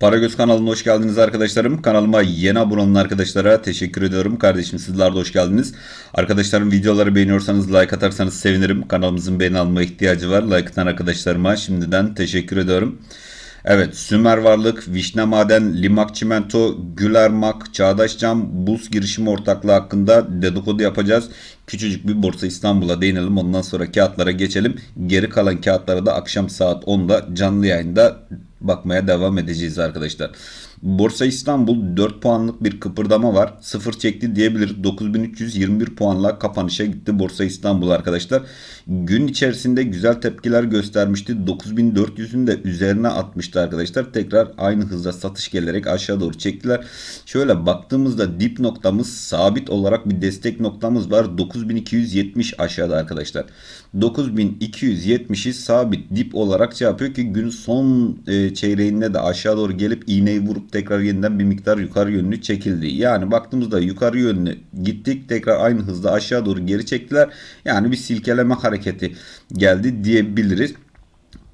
Paragöz kanalına hoş geldiniz arkadaşlarım. Kanalıma yeni abone olan arkadaşlara teşekkür ediyorum. Kardeşim sizler de hoş geldiniz. Arkadaşlarım videoları beğeniyorsanız like atarsanız sevinirim. Kanalımızın beğeni alma ihtiyacı var. Like atan arkadaşlarıma şimdiden teşekkür ediyorum. Evet Sümer Varlık, Vişne Maden, Limak Çimento, Gülermak, Çağdaş Cam, Buz girişim ortaklığı hakkında dedikodu yapacağız. Küçücük bir Borsa İstanbul'a değinelim ondan sonra kağıtlara geçelim. Geri kalan kağıtlara da akşam saat 10'da canlı yayında bakmaya devam edeceğiz arkadaşlar. Borsa İstanbul 4 puanlık bir kıpırdama var. Sıfır çekti diyebilir. 9321 puanla kapanışa gitti Borsa İstanbul arkadaşlar. Gün içerisinde güzel tepkiler göstermişti. 9400'ün de üzerine atmıştı arkadaşlar. Tekrar aynı hızla satış gelerek aşağı doğru çektiler. Şöyle baktığımızda dip noktamız sabit olarak bir destek noktamız var. 9270 aşağıda arkadaşlar. 9270'i sabit dip olarak şey yapıyor ki gün son e, çeyreğinde de aşağı doğru gelip iğneyi vurup tekrar yeniden bir miktar yukarı yönlü çekildi. Yani baktığımızda yukarı yönlü gittik tekrar aynı hızda aşağı doğru geri çektiler. Yani bir silkeleme hareketi geldi diyebiliriz.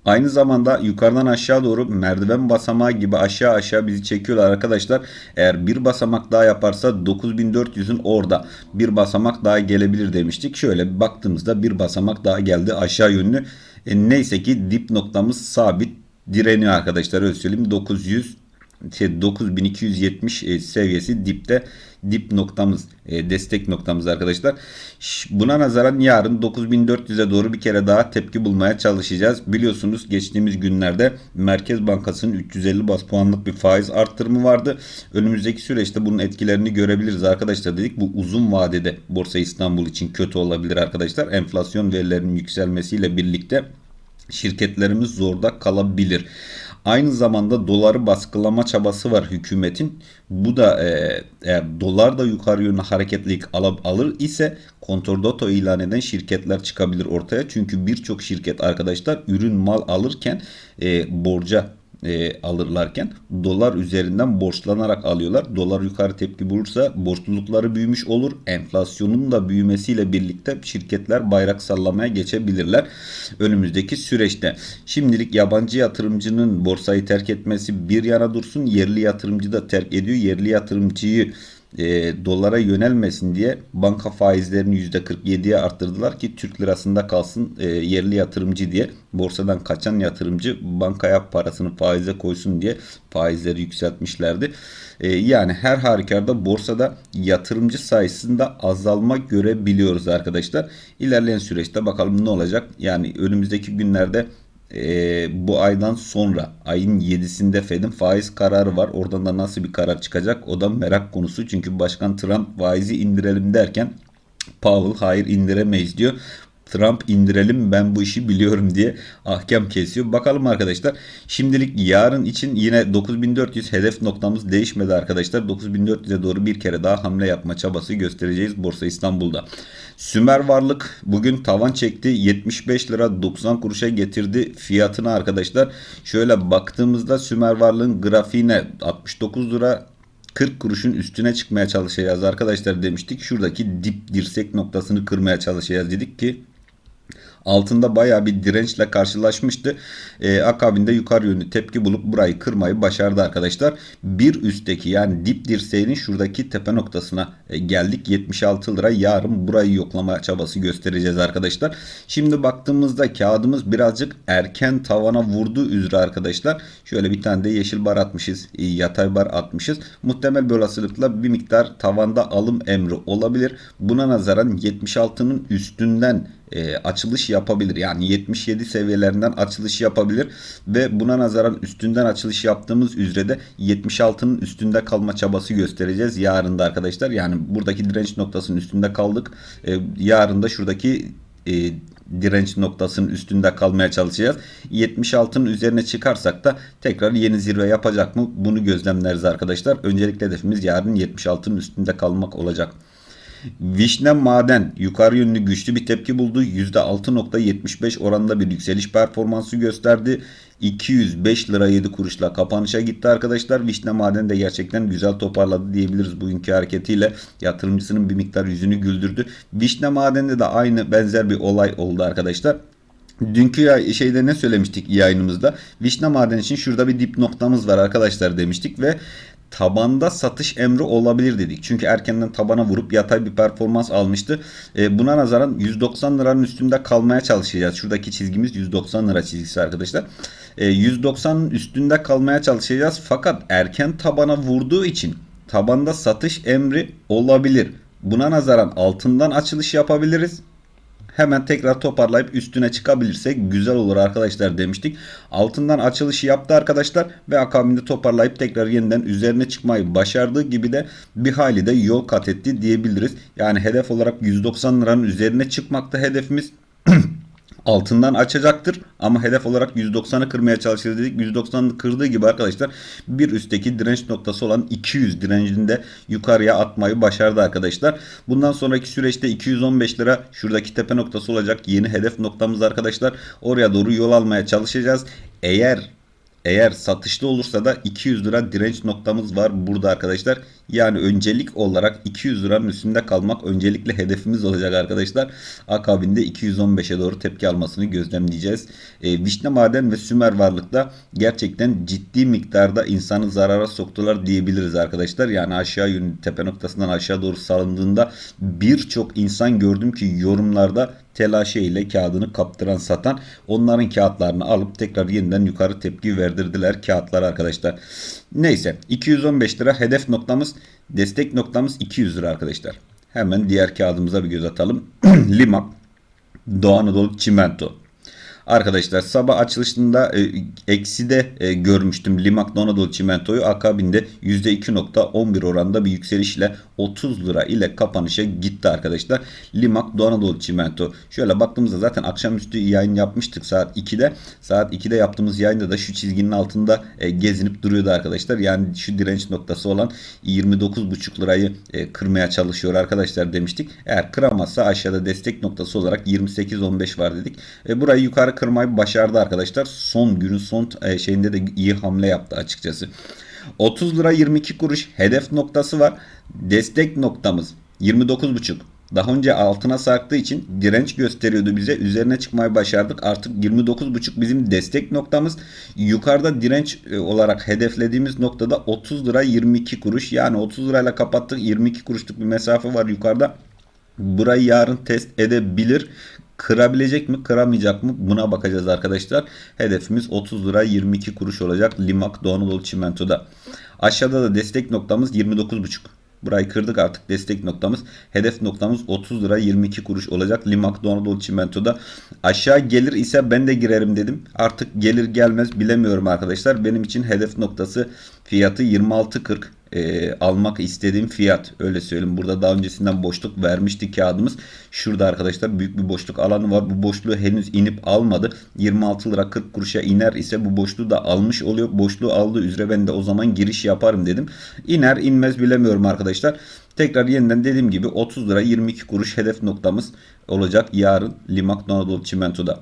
Aynı zamanda yukarıdan aşağı doğru merdiven basamağı gibi aşağı aşağı bizi çekiyorlar arkadaşlar. Eğer bir basamak daha yaparsa 9400'ün orada bir basamak daha gelebilir demiştik. Şöyle bir baktığımızda bir basamak daha geldi aşağı yönlü. E, neyse ki dip noktamız sabit direniyor arkadaşlar. Öyle söyleyeyim 900 şey 9270 e, seviyesi dipte dip noktamız e, destek noktamız arkadaşlar. Buna nazaran yarın 9400'e doğru bir kere daha tepki bulmaya çalışacağız. Biliyorsunuz geçtiğimiz günlerde Merkez Bankası'nın 350 bas puanlık bir faiz arttırımı vardı. Önümüzdeki süreçte bunun etkilerini görebiliriz arkadaşlar dedik. Bu uzun vadede Borsa İstanbul için kötü olabilir arkadaşlar. Enflasyon verilerinin yükselmesiyle birlikte şirketlerimiz zorda kalabilir. Aynı zamanda doları baskılama çabası var hükümetin. Bu da e, eğer dolar da yukarı yönlü hareketlilik al, alır ise kontordato ilan eden şirketler çıkabilir ortaya. Çünkü birçok şirket arkadaşlar ürün mal alırken e, borca e, alırlarken dolar üzerinden borçlanarak alıyorlar. Dolar yukarı tepki bulursa borçlulukları büyümüş olur. Enflasyonun da büyümesiyle birlikte şirketler bayrak sallamaya geçebilirler. Önümüzdeki süreçte. Şimdilik yabancı yatırımcının borsayı terk etmesi bir yana dursun. Yerli yatırımcı da terk ediyor. Yerli yatırımcıyı e, dolara yönelmesin diye banka faizlerini %47'ye arttırdılar ki Türk lirasında kalsın e, yerli yatırımcı diye borsadan kaçan yatırımcı bankaya parasını faize koysun diye faizleri yükseltmişlerdi. E, yani her halükarda borsada yatırımcı sayısında azalma görebiliyoruz arkadaşlar. İlerleyen süreçte bakalım ne olacak. Yani önümüzdeki günlerde e, bu aydan sonra ayın 7'sinde Fed'in faiz kararı var. Oradan da nasıl bir karar çıkacak o da merak konusu. Çünkü Başkan Trump faizi indirelim derken Powell hayır indiremeyiz diyor. Trump indirelim ben bu işi biliyorum diye ahkam kesiyor. Bakalım arkadaşlar. Şimdilik yarın için yine 9400 hedef noktamız değişmedi arkadaşlar. 9400'e doğru bir kere daha hamle yapma çabası göstereceğiz Borsa İstanbul'da. Sümer Varlık bugün tavan çekti. 75 lira 90 kuruşa getirdi fiyatını arkadaşlar. Şöyle baktığımızda Sümer Varlığın grafiğine 69 lira 40 kuruşun üstüne çıkmaya çalışacağız arkadaşlar demiştik. Şuradaki dip dirsek noktasını kırmaya çalışacağız dedik ki altında baya bir dirençle karşılaşmıştı. E, akabinde yukarı yönlü tepki bulup burayı kırmayı başardı arkadaşlar. Bir üstteki yani dip dirseğinin şuradaki tepe noktasına e, geldik. 76 lira yarın burayı yoklama çabası göstereceğiz arkadaşlar. Şimdi baktığımızda kağıdımız birazcık erken tavana vurdu üzere arkadaşlar. Şöyle bir tane de yeşil bar atmışız. E, yatay bar atmışız. Muhtemel bir olasılıkla bir miktar tavanda alım emri olabilir. Buna nazaran 76'nın üstünden e, açılış yapabilir. Yani 77 seviyelerinden açılış yapabilir ve buna nazaran üstünden açılış yaptığımız üzere de 76'nın üstünde kalma çabası göstereceğiz yarın da arkadaşlar. Yani buradaki direnç noktasının üstünde kaldık. E, yarın da şuradaki e, direnç noktasının üstünde kalmaya çalışacağız. 76'nın üzerine çıkarsak da tekrar yeni zirve yapacak mı? Bunu gözlemleriz arkadaşlar. Öncelikle hedefimiz yarın 76'nın üstünde kalmak olacak. Vişne Maden yukarı yönlü güçlü bir tepki buldu. %6.75 oranında bir yükseliş performansı gösterdi. 205 lira 7 kuruşla kapanışa gitti arkadaşlar. Vişne Maden de gerçekten güzel toparladı diyebiliriz bugünkü hareketiyle. Yatırımcısının bir miktar yüzünü güldürdü. Vişne Maden'de de aynı benzer bir olay oldu arkadaşlar. Dünkü şeyde ne söylemiştik yayınımızda? Vişne maden için şurada bir dip noktamız var arkadaşlar demiştik ve tabanda satış emri olabilir dedik. Çünkü erkenden tabana vurup yatay bir performans almıştı. E, buna nazaran 190 liranın üstünde kalmaya çalışacağız. Şuradaki çizgimiz 190 lira çizgisi arkadaşlar. E, 190'ın üstünde kalmaya çalışacağız. Fakat erken tabana vurduğu için tabanda satış emri olabilir. Buna nazaran altından açılış yapabiliriz hemen tekrar toparlayıp üstüne çıkabilirsek güzel olur arkadaşlar demiştik. Altından açılışı yaptı arkadaşlar ve akabinde toparlayıp tekrar yeniden üzerine çıkmayı başardığı gibi de bir hayli de yol kat etti diyebiliriz. Yani hedef olarak 190 liranın üzerine çıkmakta hedefimiz. altından açacaktır. Ama hedef olarak 190'ı kırmaya çalışacağız dedik. 190'ı kırdığı gibi arkadaşlar bir üstteki direnç noktası olan 200 direncinde yukarıya atmayı başardı arkadaşlar. Bundan sonraki süreçte 215 lira şuradaki tepe noktası olacak yeni hedef noktamız arkadaşlar. Oraya doğru yol almaya çalışacağız. Eğer eğer satışlı olursa da 200 lira direnç noktamız var burada arkadaşlar. Yani öncelik olarak 200 liranın üstünde kalmak öncelikle hedefimiz olacak arkadaşlar. Akabinde 215'e doğru tepki almasını gözlemleyeceğiz. E, Vişne Maden ve Sümer Varlık'ta gerçekten ciddi miktarda insanı zarara soktular diyebiliriz arkadaşlar. Yani aşağı yönlü tepe noktasından aşağı doğru salındığında birçok insan gördüm ki yorumlarda telaşe ile kağıdını kaptıran satan onların kağıtlarını alıp tekrar yeniden yukarı tepki verdirdiler kağıtlar arkadaşlar. Neyse 215 lira hedef noktamız destek noktamız 200 lira arkadaşlar. Hemen diğer kağıdımıza bir göz atalım. Limak Doğu Anadolu Çimento. Arkadaşlar sabah açılışında e, ekside e, görmüştüm Limak Anadolu Çimento'yu akabinde %2.11 oranda bir yükselişle 30 lira ile kapanışa gitti arkadaşlar. Doğu Anadolu Çimento. Şöyle baktığımızda zaten akşamüstü yayın yapmıştık saat 2'de. Saat 2'de yaptığımız yayında da şu çizginin altında e, gezinip duruyordu arkadaşlar. Yani şu direnç noktası olan 29,5 lirayı e, kırmaya çalışıyor arkadaşlar demiştik. Eğer kıramazsa aşağıda destek noktası olarak 28-15 var dedik. E, burayı yukarı kırmayı başardı arkadaşlar. Son günün son e, şeyinde de iyi hamle yaptı açıkçası. 30 lira 22 kuruş hedef noktası var. Destek noktamız 29,5. Daha önce altına sarktığı için direnç gösteriyordu bize. Üzerine çıkmayı başardık. Artık 29,5 bizim destek noktamız. Yukarıda direnç e, olarak hedeflediğimiz noktada 30 lira 22 kuruş. Yani 30 lirayla kapattık. 22 kuruşluk bir mesafe var yukarıda. Burayı yarın test edebilir. Kırabilecek mi kıramayacak mı buna bakacağız arkadaşlar. Hedefimiz 30 lira 22 kuruş olacak Limak Doğu Anadolu Çimento'da. Aşağıda da destek noktamız 29,5. Burayı kırdık artık destek noktamız. Hedef noktamız 30 lira 22 kuruş olacak. Limak Doğu Anadolu Çimento'da. Aşağı gelir ise ben de girerim dedim. Artık gelir gelmez bilemiyorum arkadaşlar. Benim için hedef noktası fiyatı 26.40 e, almak istediğim fiyat. Öyle söyleyeyim. Burada daha öncesinden boşluk vermişti kağıdımız. Şurada arkadaşlar büyük bir boşluk alanı var. Bu boşluğu henüz inip almadı. 26 lira 40 kuruşa iner ise bu boşluğu da almış oluyor. Boşluğu aldığı üzere ben de o zaman giriş yaparım dedim. İner inmez bilemiyorum arkadaşlar. Tekrar yeniden dediğim gibi 30 lira 22 kuruş hedef noktamız olacak yarın Limak Anadolu Çimento'da.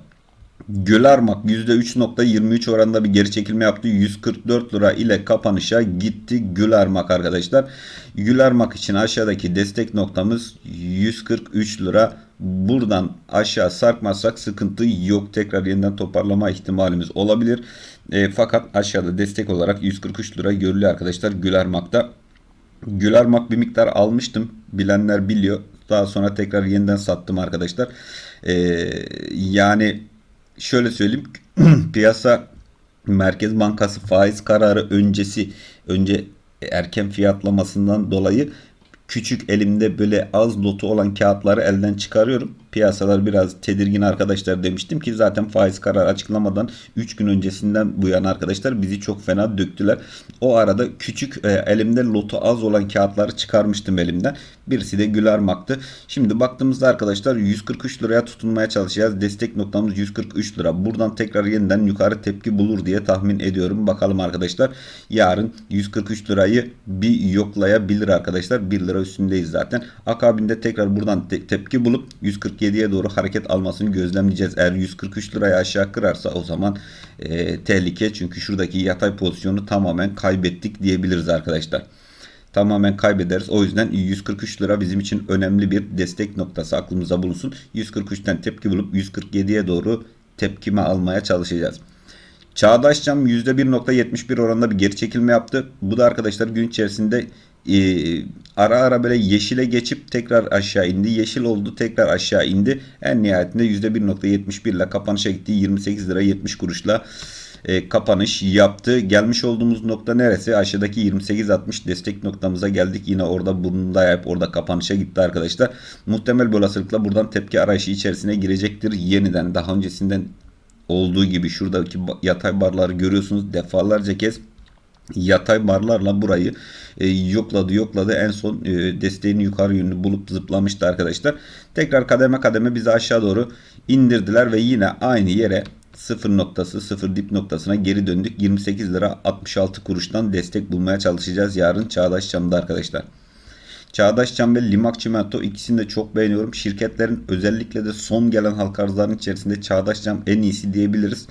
Gölarmak %3.23 oranında bir geri çekilme yaptı. 144 lira ile kapanışa gitti Gülermak arkadaşlar. Gülermak için aşağıdaki destek noktamız 143 lira. Buradan aşağı sarkmazsak sıkıntı yok. Tekrar yeniden toparlama ihtimalimiz olabilir. E, fakat aşağıda destek olarak 143 lira görülüyor arkadaşlar Gülermak'ta. Gülermak bir miktar almıştım. Bilenler biliyor. Daha sonra tekrar yeniden sattım arkadaşlar. E, yani şöyle söyleyeyim piyasa Merkez Bankası faiz kararı öncesi önce erken fiyatlamasından dolayı küçük elimde böyle az lotu olan kağıtları elden çıkarıyorum. Piyasalar biraz tedirgin arkadaşlar demiştim ki zaten faiz kararı açıklamadan 3 gün öncesinden bu yana arkadaşlar bizi çok fena döktüler. O arada küçük e, elimde lotu az olan kağıtları çıkarmıştım elimden. Birisi de Gülermak'tı. Şimdi baktığımızda arkadaşlar 143 liraya tutunmaya çalışacağız. Destek noktamız 143 lira. Buradan tekrar yeniden yukarı tepki bulur diye tahmin ediyorum. Bakalım arkadaşlar. Yarın 143 lirayı bir yoklayabilir arkadaşlar. 1 lira üstündeyiz zaten. Akabinde tekrar buradan te- tepki bulup 147'ye doğru hareket almasını gözlemleyeceğiz. Eğer 143 liraya aşağı kırarsa o zaman e, tehlike. Çünkü şuradaki yatay pozisyonu tamamen kaybettik diyebiliriz arkadaşlar tamamen kaybederiz. O yüzden 143 lira bizim için önemli bir destek noktası aklımıza bulunsun. 143'ten tepki bulup 147'ye doğru tepkime almaya çalışacağız. Çağdaş Cam %1.71 oranında bir geri çekilme yaptı. Bu da arkadaşlar gün içerisinde e, ara ara böyle yeşile geçip tekrar aşağı indi. Yeşil oldu tekrar aşağı indi. En nihayetinde %1.71 ile kapanışa gitti. 28 lira 70 kuruşla e, kapanış yaptı. Gelmiş olduğumuz nokta neresi? Aşağıdaki 28.60 destek noktamıza geldik. Yine orada bunu da yapıp orada kapanışa gitti arkadaşlar. Muhtemel bir olasılıkla buradan tepki arayışı içerisine girecektir. Yeniden daha öncesinden olduğu gibi şuradaki yatay barları görüyorsunuz defalarca kez yatay barlarla burayı e, yokladı yokladı en son e, desteğini yukarı yönlü bulup zıplamıştı arkadaşlar. Tekrar kademe kademe bizi aşağı doğru indirdiler ve yine aynı yere sıfır noktası sıfır dip noktasına geri döndük. 28 lira 66 kuruştan destek bulmaya çalışacağız yarın Çağdaş Çam'da arkadaşlar. Çağdaş Çam ve Limak Çimento ikisini de çok beğeniyorum. Şirketlerin özellikle de son gelen halka arzların içerisinde Çağdaş Çam en iyisi diyebiliriz.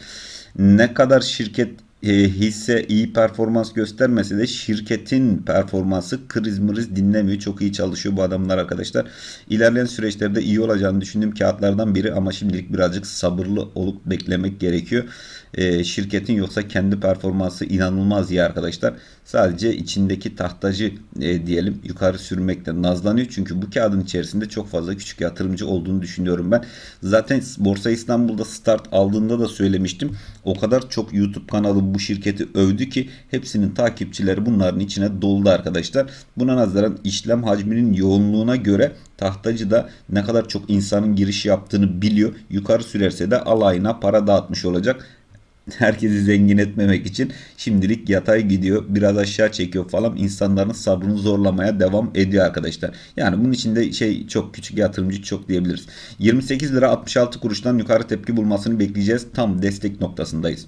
Ne kadar şirket e, hisse iyi performans göstermese de şirketin performansı kriz mriz dinlemiyor. Çok iyi çalışıyor bu adamlar arkadaşlar. İlerleyen süreçlerde iyi olacağını düşündüğüm kağıtlardan biri ama şimdilik birazcık sabırlı olup beklemek gerekiyor. E, şirketin yoksa kendi performansı inanılmaz iyi arkadaşlar. Sadece içindeki tahtacı e, diyelim yukarı sürmekte nazlanıyor. Çünkü bu kağıdın içerisinde çok fazla küçük yatırımcı olduğunu düşünüyorum ben. Zaten Borsa İstanbul'da start aldığında da söylemiştim. O kadar çok YouTube kanalı bu şirketi övdü ki hepsinin takipçileri bunların içine doldu arkadaşlar. Buna nazaran işlem hacminin yoğunluğuna göre tahtacı da ne kadar çok insanın giriş yaptığını biliyor. Yukarı sürerse de alayına para dağıtmış olacak herkesi zengin etmemek için şimdilik yatay gidiyor. Biraz aşağı çekiyor falan. insanların sabrını zorlamaya devam ediyor arkadaşlar. Yani bunun içinde şey çok küçük yatırımcı çok diyebiliriz. 28 lira 66 kuruştan yukarı tepki bulmasını bekleyeceğiz. Tam destek noktasındayız.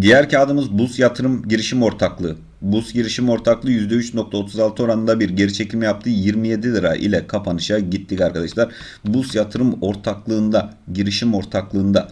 Diğer kağıdımız Bus Yatırım Girişim Ortaklığı. Bus girişim ortaklığı %3.36 oranında bir geri çekilme yaptı. 27 lira ile kapanışa gittik arkadaşlar. Bus yatırım ortaklığında, girişim ortaklığında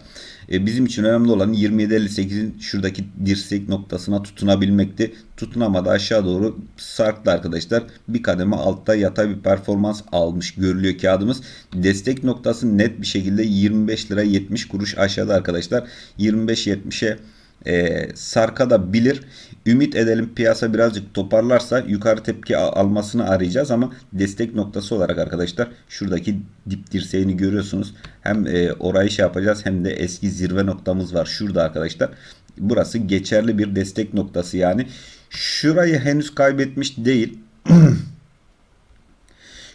e, bizim için önemli olan 27.58'in şuradaki dirsek noktasına tutunabilmekti. Tutunamadı aşağı doğru sarktı arkadaşlar. Bir kademe altta yatay bir performans almış görülüyor kağıdımız. Destek noktası net bir şekilde 25 lira 70 kuruş aşağıda arkadaşlar. 25.70'e e, sarkabilir. Ümit edelim piyasa birazcık toparlarsa yukarı tepki almasını arayacağız ama destek noktası olarak arkadaşlar şuradaki dip dirseğini görüyorsunuz. Hem e, orayı şey yapacağız hem de eski zirve noktamız var şurada arkadaşlar. Burası geçerli bir destek noktası yani. Şurayı henüz kaybetmiş değil.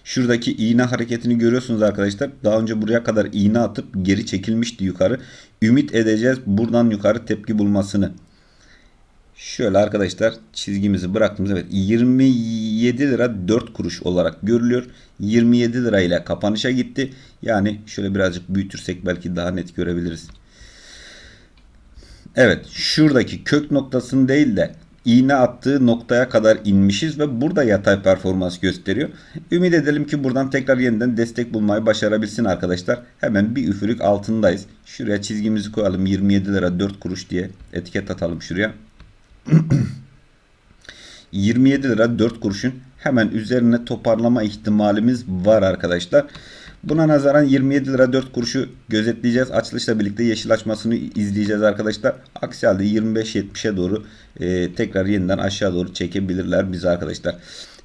Şuradaki iğne hareketini görüyorsunuz arkadaşlar. Daha önce buraya kadar iğne atıp geri çekilmişti yukarı. Ümit edeceğiz buradan yukarı tepki bulmasını. Şöyle arkadaşlar çizgimizi bıraktığımız evet 27 lira 4 kuruş olarak görülüyor. 27 lira ile kapanışa gitti. Yani şöyle birazcık büyütürsek belki daha net görebiliriz. Evet şuradaki kök noktasını değil de iğne attığı noktaya kadar inmişiz ve burada yatay performans gösteriyor. Ümit edelim ki buradan tekrar yeniden destek bulmayı başarabilsin arkadaşlar. Hemen bir üfürük altındayız. Şuraya çizgimizi koyalım 27 lira 4 kuruş diye etiket atalım şuraya. 27 lira 4 kuruşun hemen üzerine toparlama ihtimalimiz var arkadaşlar. Buna nazaran 27 lira 4 kuruşu gözetleyeceğiz. Açılışla birlikte yeşil açmasını izleyeceğiz arkadaşlar. Aksi halde 25-70'e doğru e, tekrar yeniden aşağı doğru çekebilirler bizi arkadaşlar.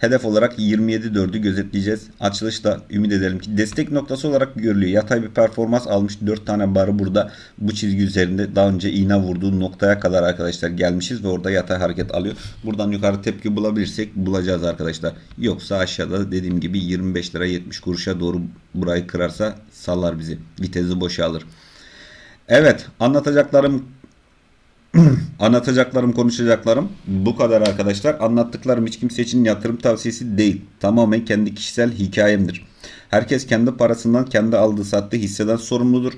Hedef olarak 27.4'ü gözetleyeceğiz. Açılışta ümit edelim ki destek noktası olarak görülüyor. Yatay bir performans almış. 4 tane barı burada bu çizgi üzerinde daha önce iğne vurduğu noktaya kadar arkadaşlar gelmişiz ve orada yatay hareket alıyor. Buradan yukarı tepki bulabilirsek bulacağız arkadaşlar. Yoksa aşağıda dediğim gibi 25 lira 70 kuruşa doğru burayı kırarsa sallar bizi. Vitesi boşalır. Evet anlatacaklarım Anlatacaklarım, konuşacaklarım bu kadar arkadaşlar. Anlattıklarım hiç kimse için yatırım tavsiyesi değil. Tamamen kendi kişisel hikayemdir. Herkes kendi parasından, kendi aldığı sattığı hisseden sorumludur.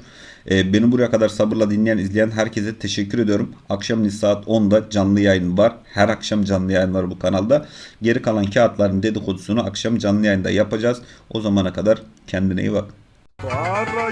Ee, beni buraya kadar sabırla dinleyen, izleyen herkese teşekkür ediyorum. Akşam saat 10'da canlı yayın var. Her akşam canlı yayın var bu kanalda. Geri kalan kağıtların dedikodusunu akşam canlı yayında yapacağız. O zamana kadar kendine iyi bak. Para